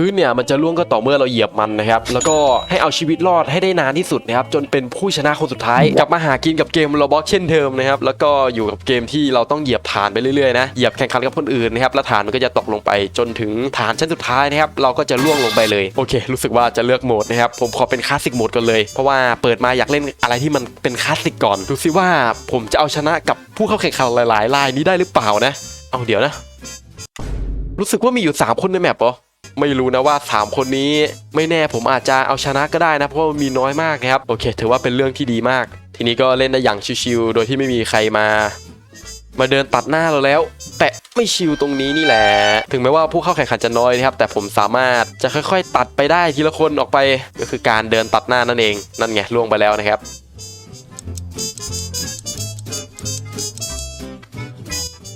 พื้นเนี่ยมันจะล่วงก็ต่อเมื่อเราเหยียบมันนะครับแล้วก็ให้เอาชีวิตรอดให้ได้นานที่สุดนะครับจนเป็นผู้ชนะคนสุดท้ายกลับมาหากินกับเกมโรบอกเช่นเดิมนะครับแล้วก็อยู่กับเกมที่เราต้องเหยียบฐานไปเรื่อยๆนะเหยียบแข่งขันกับคนอื่นนะครับแล้วฐานมันก็จะตกลงไปจนถึงฐานชั้นสุดท้ายนะครับเราก็จะล่วงลงไปเลยโอเค รู้สึกว่าจะเลือกโหมดนะครับผมขอเป็นคลาสสิกโหมดก่อนเลยเพราะว่าเปิดมาอยากเล่นอะไรที่มันเป็นคลาสสิกก่อนดูซิว่าผมจะเอาชนะกับผู้เข้าแข่งขันหลายๆรายนี้ได้หรือเปล่านะ เอาเดี๋ยวนะ รู้สึกว่ามีอยู่ 3 คนในแมปเหรอ ไม่รู้นะว่า 3 คนนี้ไม่แน่ผมอาจจะเอาชนะก็ได้นะ เพราะว่ามีน้อยมากนะครับ โอเค ถือว่าเป็นเรื่องที่ดีมาก ทีนี้ก็เล่นได้อย่างชิวๆโดยที่ไม่มีใครมา มาเดินตัดหน้าเราแล้ว แต่ไม่ชิวตรงนี้นี่แหละ ถึงแม้ว่าผู้เข้าแข่งขันจะน้อยนะครับ แต่ผมสามารถจะค่อยๆ ตัดไปได้ทีละคนออกไป ก็คือการเดินตัดหน้านั่นเอง นั่นไงล่วงไปแล้วนะครับ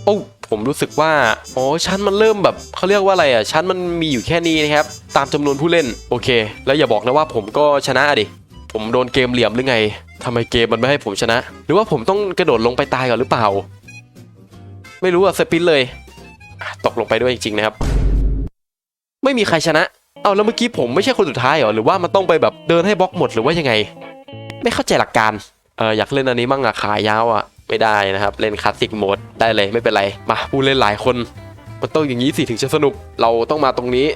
โอ้ผมรู้สึกว่าอ๋อชั้นมันเริ่มแบบเขาเรียกว่าอะไรอะชั้นมันมีอยู่แค่นี้นะครับ ตามจำนวนผู้เล่นโอเค แล้วอย่าบอกนะว่าผมก็ชนะดิผมโดนเกมเหลี่ยมหรือไงทำไมเกมมันไม่ให้ผมชนะ หรือว่าผมต้องกระโดดลงไปตายก่อนหรือเปล่า ไม่รู้อะสปินเลย ตกลงไปด้วยจริงๆนะครับ ไม่มีใครชนะ เอาแล้วเมื่อกี้ผมไม่ใช่คนสุดท้ายเหรอ หรือว่ามันต้องไปแบบเดินให้บล็อกหมดหรือว่ายังไง ไม่เข้าใจหลักการ เอออยากเล่นอันนี้มั่งอะขายาวอะ ไม่ได้นะครับ เล่นคลาสสิกโหมดได้เลยไม่เป็นไร มาผู้เล่นหลายคนมันต้องอย่างนี้สิถึงจะสนุกเราต้องมาตรงนี้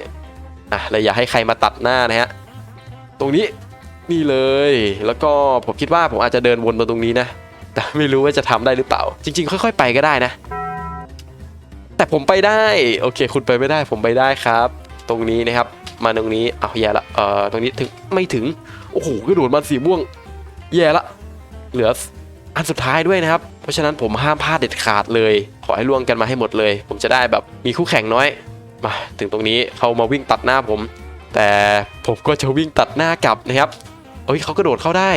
อะเลยอย่าให้ใครมาตัดหน้านะฮะตรงนี้นี่เลย แล้วก็ผมคิดว่าผมอาจจะเดินวนมาตรงนี้นะ แต่ไม่รู้ว่าจะทำได้หรือเปล่า จริง ๆ ค่อย ๆ ไปก็ได้นะ แต่ผมไปได้ โอเค คุณไปไม่ได้ผมไปได้ครับ ตรงนี้นะครับ มาตรงนี้เอาแย่ละเอ่อตรงนี้ถึงไม่ถึงโอ้โหกระโดดมาสีม่วง แย่ละ เหลือ อันสุดท้ายด้วยนะครับ เพราะฉะนั้นผมห้ามพลาดเด็ดขาดเลย ขอให้ล่วงกันมาให้หมดเลย ผมจะได้แบบมีคู่แข่งน้อย มาถึงตรงนี้เขามาวิ่งตัดหน้าผม แต่ผมก็จะวิ่งตัดหน้ากลับนะครับเอ้ยเขากระโดดเข้าได้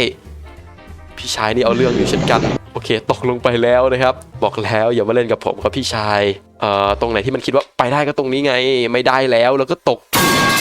พี่ชายนี่เอาเรื่องอยู่เช่นกัน โอเค ตกลงไปแล้วนะครับ บอกแล้วอย่ามาเล่นกับผมครับพี่ชายเอ่อตรงไหนที่มันคิดว่าไปได้ก็ตรงนี้ไง ไม่ได้แล้วแล้วก็ตก